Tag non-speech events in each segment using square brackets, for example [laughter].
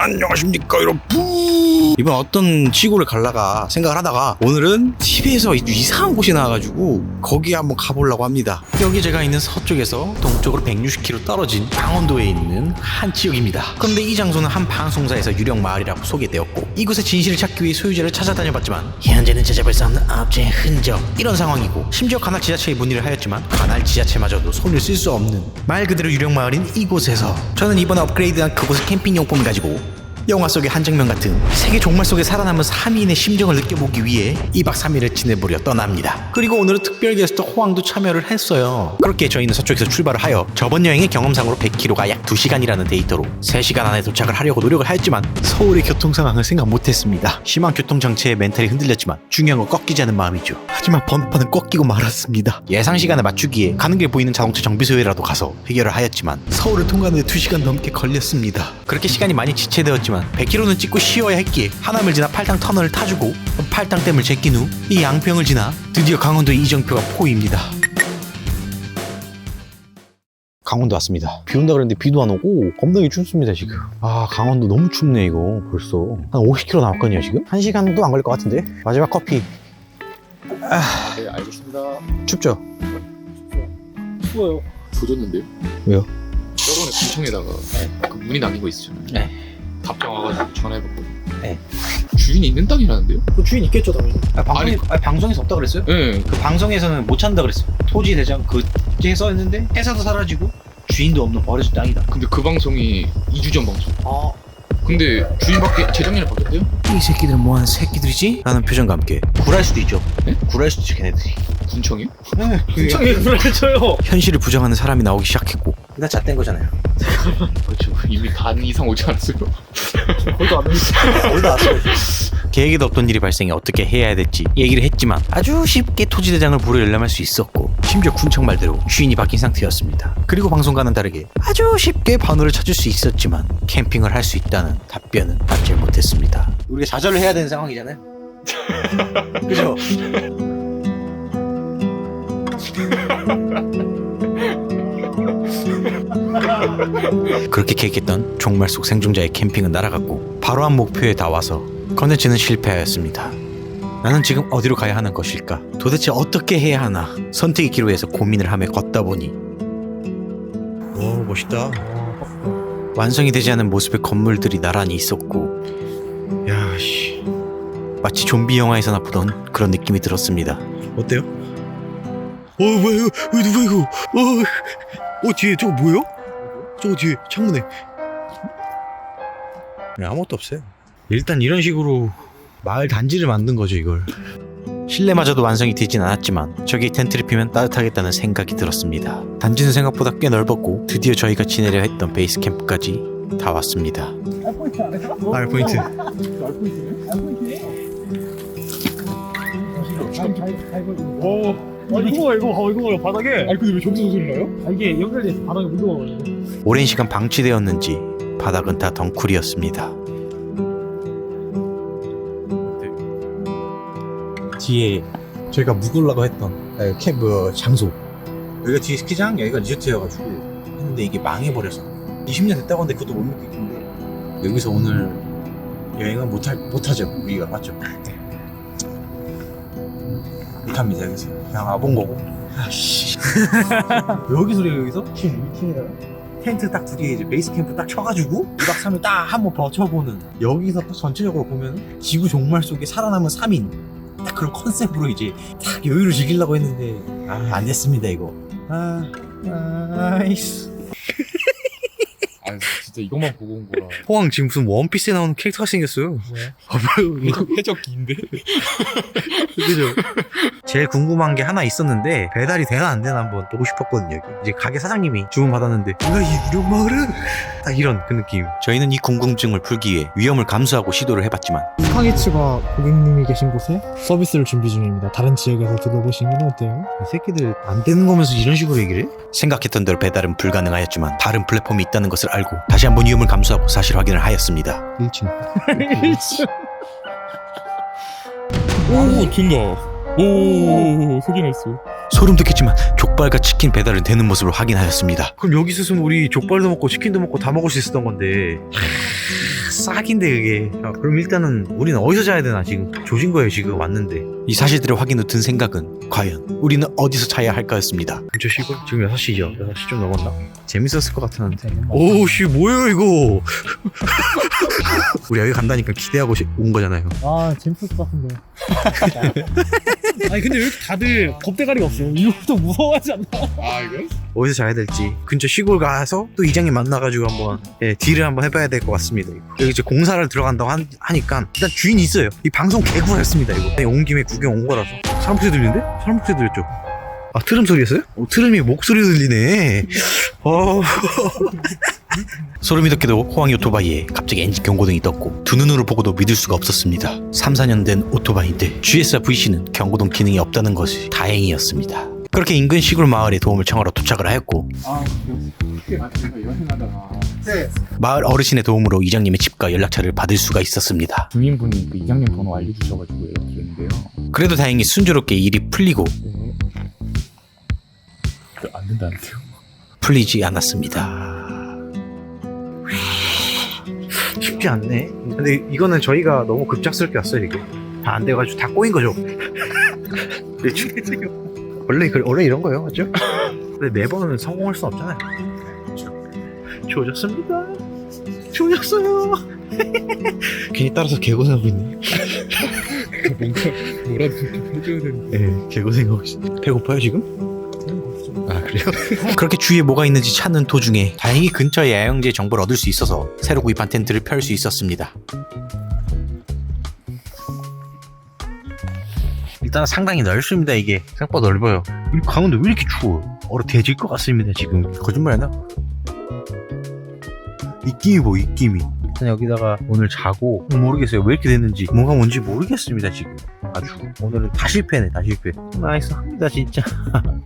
안녕하십니까 여러분. 이번 어떤 시골을 갈라가 생각을 하다가 오늘은 TV에서 이상한 곳이 나와가지고 거기에 한번 가보려고 합니다. 여기 제가 있는 서쪽에서 동쪽으로 160km 떨어진 강원도에 있는 한 지역입니다. 그런데 이 장소는 한 방송사에서 유령 마을이라고 소개되었고 이곳의 진실을 찾기 위해 소유자를 찾아다녀봤지만 현재는 찾아볼 수 없는 업체의 흔적 이런 상황이고 심지어 관할 지자체에 문의를 하였지만 관할 지자체마저도 손을 쓸 수 없는 말 그대로 유령 마을인 이곳에서 저는 이번에 업그레이드한 그곳의 캠핑 용품을 가지고 영화 속의 한 장면 같은 세계 종말 속에 살아남은 3인의 심정을 느껴보기 위해 2박 3일을 지내보려 떠납니다. 그리고 오늘은 특별 게스트 호황도 참여를 했어요. 그렇게 저희는 서쪽에서 출발을 하여 저번 여행의 경험상으로 100km가 약 2시간이라는 데이터로 3시간 안에 도착을 하려고 노력을 하였지만 서울의 교통 상황을 생각 못했습니다. 심한 교통 정체에 멘탈이 흔들렸지만 중요한 건 꺾이지 않은 마음이죠. 하지만 번호판은 꺾이고 말았습니다. 예상 시간에 맞추기에 가는 길 보이는 자동차 정비소에라도 가서 해결을 하였지만 서울을 통과하는데 2시간 넘게 걸렸습니다. 그렇게 시간이 많이 지체되었지만 100km는 찍고 쉬어야 했기에 하남을 지나 팔당 터널을 타주고 팔당댐을 제낀 후 이 양평을 지나 드디어 강원도 이정표가 포위입니다. 강원도 왔습니다. 비 온다 그랬는데 비도 안 오고 겁나게 춥습니다 지금. 아 강원도 너무 춥네 이거 벌써. 한 50km 남았거든요 지금. 1시간도 안 걸릴 것 같은데. 마지막 커피. 네, 알겠습니다. 춥죠? 추워요. 조졌는데요? 왜요? 저번에 구청에다가 그 문의 남긴 거 있었잖아요. 네. 답장 와가지고 전화해봤거든요. 네. 주인이 있는 땅이라는데요? 그 주인 있겠죠 당연히 아, 방송에, 아니, 아니, 방송에서 없다 그랬어요? 네. 그 방송에서는 못 찾는다 그랬어요. 토지 대장 그제 써있는데 회사도 사라지고 주인도 없는 버려진 땅이다. 근데 그 방송이 2주 전 방송. 아, 근데 주인밖에 재작년에 바뀌었대요? 이 새끼들은 뭐하는 새끼들이지? 라는 표정과 함께 굴할 수도 있죠. 네? 굴할 수도 있죠, 걔네들이. 군청이요? 네, 불을 쳐요 현실을 부정하는 사람이 나오기 시작했고 나 잣된 거잖아요. 그렇죠. 이미 반 이상 오지 않았어요? 거기도 안 오니까 올라 왔어요. 계획에도 없던 일이 발생해 어떻게 해야 될지 얘기를 했지만 아주 쉽게 토지 대장을 불어 열람할 수 있었고 심지어 군청 말대로 주인이 바뀐 상태였습니다. 그리고 방송과는 다르게 아주 쉽게 번호를 찾을 수 있었지만 캠핑을 할 수 있다는 답변은 받지 못했습니다. 우리가 좌절을 해야 되는 상황이잖아요. [laughs] 그죠? [laughs] 그렇게 계획했던 종말 속 생존자의 캠핑은 날아갔고 바로 한 목표에 다 와서 컨텐츠는 실패하였습니다. 나는 지금 어디로 가야 하는 것일까? 도대체 어떻게 해야 하나? 선택의 기로에서 고민을 하며 걷다 보니 오 멋있다. 완성이 되지 않은 모습의 건물들이 나란히 있었고 야 씨 마치 좀비 영화에서나 보던 그런 느낌이 들었습니다. 어때요? 어 뭐야 이거 이거 누가 이거 어, 어 뒤에 저거 뭐예요? 저거 뒤에 창문에 네, 아무것도 없어요 일단 이런 식으로 마을 단지를 만든 거죠 이걸 실내마저도 완성이 되진 않았지만 저기 텐트를 피면 따뜻하겠다는 생각이 들었습니다 단지는 생각보다 꽤 넓었고 드디어 저희가 지내려 했던 베이스 캠프까지 다 왔습니다 알 포인트 안 했어? 알 포인트 알포인트네? 알포인트네? 오 아, 이거 봐 이거 봐 이거 봐 바닥에 아니 근데 왜 저기서 소리 나요? 아, 이게 연결돼서 바닥에 묻어가지고 오랜 시간 방치되었는지 바닥은 다 덩쿨이었습니다. 뒤에 저희가 묵으려고 했던 아, 캠프 장소. 여기가 뒤에 스키장 여기가 리조트여가지고 했는데 이게 망해버려서 20년 됐다고 하는데 그것도 못 묵겠는데 여기서 오늘 여행은 못할, 못하죠. 우리가 맞죠? [laughs] 못합니다 여기서. 그냥 와본 거고. 아씨. [laughs] 여기서 여기서? 지금 2층에다가 텐트 딱 두 개 이제 베이스 캠프 딱 쳐가지고 2박 3일 딱 한번 버텨보는. 여기서 딱 전체적으로 보면 지구 종말 속에 살아남은 3인. 딱 그런 컨셉으로 이제 딱 여유를 즐기려고 했는데 아, 안 됐습니다 이거. 아, 아 진짜 이것만 보고 온 거라. [laughs] 포항 지금 무슨 원피스에 나오는 캐릭터가 생겼어요 뭐야? 봐봐요 이거 해적기인데? [laughs] 그죠? 제일 궁금한 게 하나 있었는데 배달이 되나 안 되나 한번 보고 싶었거든요. 여기. 이제 가게 사장님이 주문 받았는데 뭐야 이 유령 마을은? 딱 이런 그 느낌. 저희는 이 궁금증을 풀기 위해 위험을 감수하고 시도를 해봤지만 스카이츠가 고객님이 계신 곳에 서비스를 준비 중입니다 다른 지역에서 들어보시는 건 어때요? 이 새끼들 안 되는 거면서 이런 식으로 얘기를 해? 생각했던 대로 배달은 불가능하였지만 다른 플랫폼이 있다는 것을 알고 다시 한번 위험을 감수하고 사실 확인을 하였습니다. 1층 [laughs] 오 된다. 오 확인했어. 소름 돋겠지만 족발과 치킨 배달은 되는 모습을 확인하였습니다. 그럼 여기 있었으면 우리 족발도 먹고 치킨도 먹고 다 먹을 수 있었던 건데. 싹인데 그게. 자, 그럼 일단은 우리는 어디서 자야 되나 지금? 조진 거예요 지금 왔는데. 이 사실들을 확인 후 든 생각은 과연 우리는 어디서 자야 할까였습니다. 저 시골? 지금 6시죠? 6시 좀 넘었나? 재밌었을 것 같았는데. 오씨 뭐예요 이거? 우리 여기 간다니까 기대하고 시- 온 거잖아요. 아 재밌을 것 같은데 [laughs] [laughs] 아니 근데 왜 이렇게 다들 겁대가리가 없어요 이것도 무서워하지 않나 아 이거? 어디서 자야 될지 근처 시골 가서 또 이장님 만나가지고 한번 예, 딜을 한번 해봐야 될 것 같습니다 이거. 여기 이제 공사를 들어간다고 한- 하니까 일단 주인이 있어요 이 방송 개구였습니다 이거 네, 온 김에 구경 온 거라서 사람 목소리 들리는데? 사람 목소리 들렸죠? 아 트름 소리였어요? 어, 트름이 목소리 들리네 [laughs] 어... 소름이 돋게도 호황이 오토바이에 갑자기 엔진 경고등이 떴고 두 눈으로 보고도 믿을 수가 없었습니다 3, 4년 된 오토바이인데 GS와 VC는 경고등 기능이 없다는 것이 다행이었습니다 그렇게 인근 시골 마을에 도움을 청하러 도착을 하였고 아 여행하다가 마을 어르신의 도움으로 이장님의 집과 연락처를 받을 수가 있었습니다. 주민분이 그 이장님 번호 알려주셔가지고 연락드렸는데요 그래도 다행히 순조롭게 일이 풀리고 네. 그, 안 된다는데요 풀리지 않았습니다. 쉽지 않네. 근데 이거는 저희가 너무 급작스럽게 왔어요, 이게. 다 안 돼가지고 다 꼬인 거죠. [laughs] 네, 지금 [laughs] 원래, 그- 원래 이런 거예요, 맞죠? [laughs] 근데 매번 성공할 수 없잖아요. 조졌습니다. 조졌어요. 괜히 따라서 개고생하고 있네. 뭔가 뭐라도 좀 해줘야 되는데 예, 개고생하고 있어. 배고파요, 지금? 아 그래요? [laughs] 그렇게 주위에 뭐가 있는지 찾는 도중에 다행히 근처에 야영지의 정보를 얻을 수 있어서 새로 구입한 텐트를 펼 수 있었습니다. 일단 상당히 넓습니다 이게 생각보다 넓어요. 이 강원도 왜 이렇게 추워요? 얼어 대질 것 같습니다 지금. 거짓말 하나? 입김이 뭐 입김이. 일단 여기다가 오늘 자고 모르겠어요 왜 이렇게 됐는지 뭔가 뭔지 모르겠습니다 지금. 아주 오늘은 다 실패네 다 실패. 나이스 합니다 진짜. [laughs]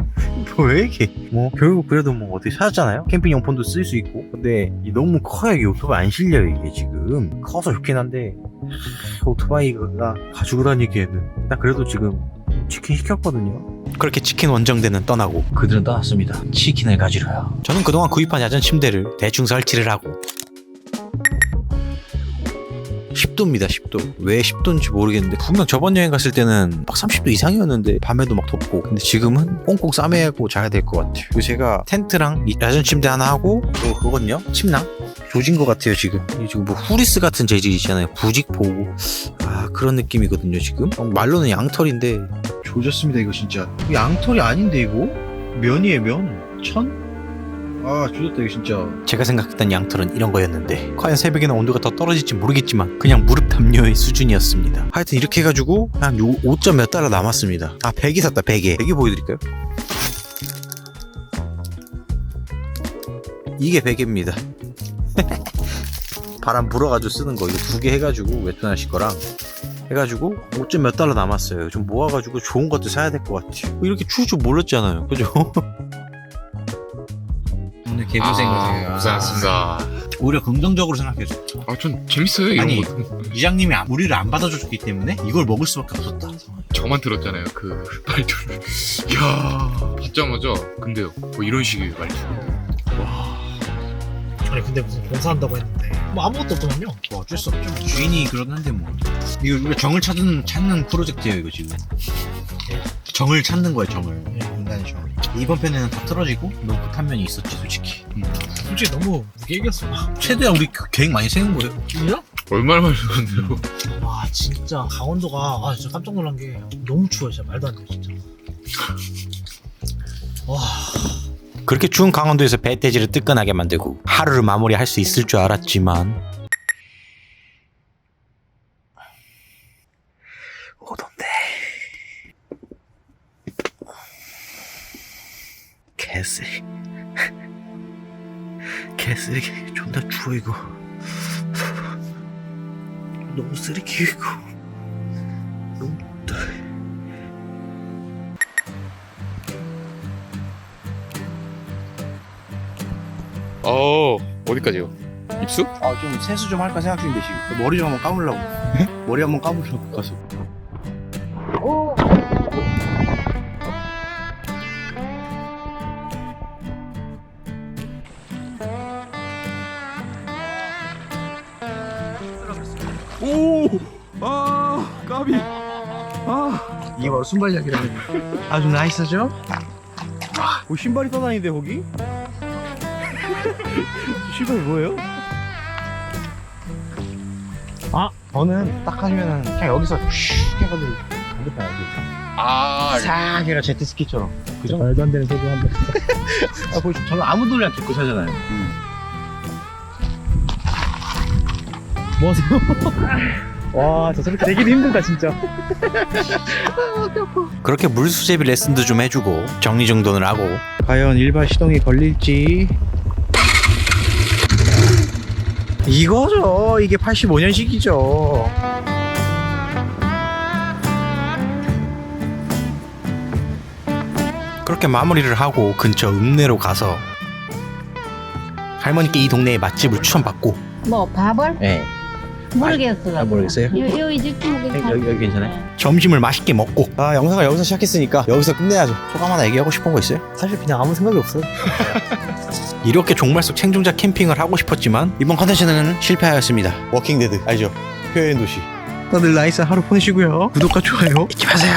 [laughs] 뭐왜 이렇게 뭐 결국 그래도 뭐 어떻게 찾았잖아요? 캠핑 용품도 쓸 수 있고. 근데 이 너무 커요. 이게 오토바이 안 실려요 이게 지금. 커서 좋긴 한데 하, 오토바이가 가지고 다니기에는 나 그래도 지금 치킨 시켰거든요. 그렇게 치킨 원정대는 떠나고. 그들은 떠났습니다. 치킨을 가지러요. 저는 그동안 구입한 야전 침대를 대충 설치를 하고 10도입니다 10도. 왜 10도인지 모르겠는데 분명 저번 여행 갔을 때는 막 30도 이상이었는데 밤에도 막 덥고. 근데 지금은 꽁꽁 싸매고 자야 될 것 같아요. 그리고 제가 텐트랑 이 야전 침대 하나 하고 또 그거든요? 침낭? 조진 것 같아요 지금. 이 지금 뭐 후리스 같은 재질 있잖아요. 부직 보고 아 그런 느낌이거든요 지금. 어, 말로는 양털인데. 조졌습니다 이거 진짜. 양털이 아닌데 이거? 면이에요 면. 천? 아 조졌다 이거 진짜. 제가 생각했던 양털은 이런 거였는데 과연 새벽에는 온도가 더 떨어질지 모르겠지만 그냥 무릎 담요의 수준이었습니다. 하여튼 이렇게 해가지고 한 5점 몇 달러 남았습니다. 아 베개 샀다 베개 베개 보여드릴까요? 이게 베개입니다. [laughs] 바람 불어가지고 쓰는 거. 이거 두 개 해가지고 웹툰하실 거랑 해가지고 5점 몇 달러 남았어요. 좀 모아가지고 좋은 것도 사야 될 것 같아요. 이렇게 추울 줄 몰랐잖아요. 그죠? [laughs] 오늘 아, 고생하셨습니다. 오히려 긍정적으로 생각해줘. 아 전 재밌어요 이런 아니. 거 이장님이 안- 우리를 안 받아줬기 때문에 이걸 먹을 수밖에 없었다. 저만 들었잖아요 그 [laughs] 말투를. 이야 받자마자 근데요 뭐 이런 식의 말투. 아니 근데 무슨 봉사한다고 했는데. 뭐 아무것도 없거든요. 뭐 어쩔 수 없죠. 주인이 그러는데 뭐. 이거 우리가 정을 찾는 찾는 프로젝트예요 이거 지금. 정을 찾는 거야 정을. 인 정 이번 편에는 다 틀어지고 너무 끝한 면이 있었지 솔직히. 솔직히 너무 무계획이었어. 최대한 우리 그 계획 많이 세운 거예요. 진짜? 얼마나 말씀하세요? 와 진짜. 강원도가 아 진짜 깜짝 놀란 게 너무 추워요 진짜. 말도 안 돼 진짜. [laughs] 와. 그렇게 추운 강원도에서 배돼지를 뜨끈하게 만들고 하루를 마무리할 수 있을 줄 알았지만 오던데 개쓰리 개쓰레기. 존나 추워 이거. 너무 쓰레기 이거. 너무 어 어디까지요? 입수? 아 좀 세수 좀 할까 생각 중인데 지금. 머리 좀 한번 감으려고. 머리 한번 감으려고 가서 아, 이게 바로 순발력이라는 거. 아주 나이스죠? 아, 뭐 신발이 떠다니는데 거기? 신발이 뭐예요? 아, 저는 딱 하시면은 그냥 여기서 슉 해가지고 반대편 알지? 아싹 해가 제트스키처럼. 그죠? 말도 안 되는 소리 한다. [laughs] 아, 뭐 저는 아무 노래 안 듣고 살잖아요. 뭐 하세요? [laughs] 와, 저 소리 되기도 힘들다, 진짜. 그렇게 물수제비 레슨도 좀 해주고 정리정돈을 하고. 과연 일반 시동이 걸릴지. 이거죠. 이게 85년식이죠. 그렇게 마무리를 하고 근처 읍내로 가서 할머니께 이 동네의 맛집을 추천받고. 뭐 밥을? 네. 모르겠어. 아, 모르겠어요? 여, 여기 지금 여기, 여기 괜찮아요? 점심을 맛있게 먹고 아 영상을 여기서 시작했으니까 여기서 끝내야죠 소감 하나 얘기하고 싶은 거 있어요? 사실 그냥 아무 생각이 없어요. [laughs] 이렇게 종말 속 생존자 캠핑을 하고 싶었지만 이번 컨텐츠는 실패하였습니다. 워킹데드 알죠? 표현 도시. 다들 나이스 하루 보내시고요. 구독과 좋아요 잊지 마세요.